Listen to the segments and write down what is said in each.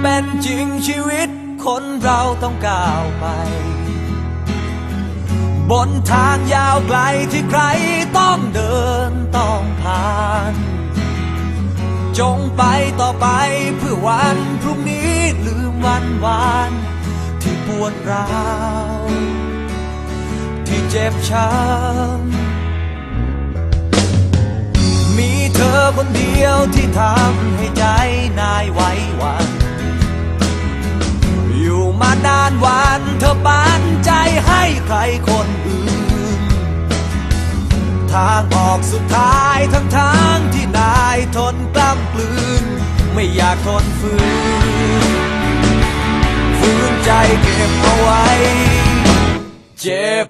เป็นจริงชีวิตคนเราต้องก้าวไป บนทางยาวไกลที่ใครต้องเดินต้องผ่าน จงไปต่อไปเพื่อวันพรุ่งนี้ลืมวันวานที่ปวดร้าวที่เจ็บช้ำมีเธอคนเดียวที่ทำให้ใจนายไหว้หวัน มานานวันเธอปานใจให้ใครคนอื่น ทางออกสุดท้ายทั้งทางที่นายทนกล้ำกลืน ไม่อยากทนฝืนฝืนใจเก็บเอาไว้ เจ็บ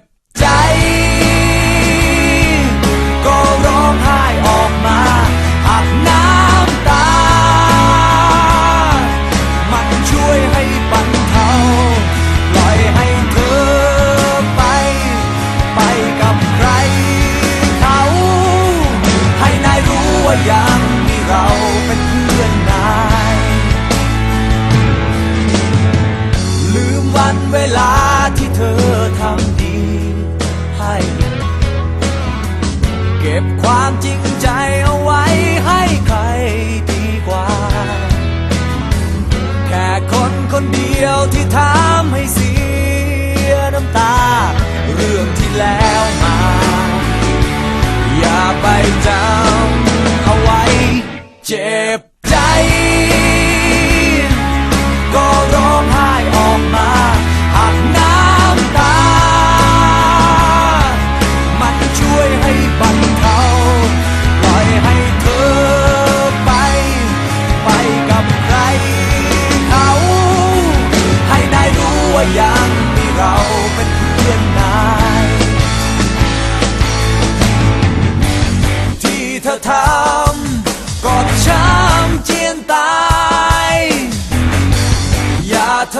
วันเวลาที่เธอทำดีให้ เก็บความจริง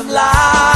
life.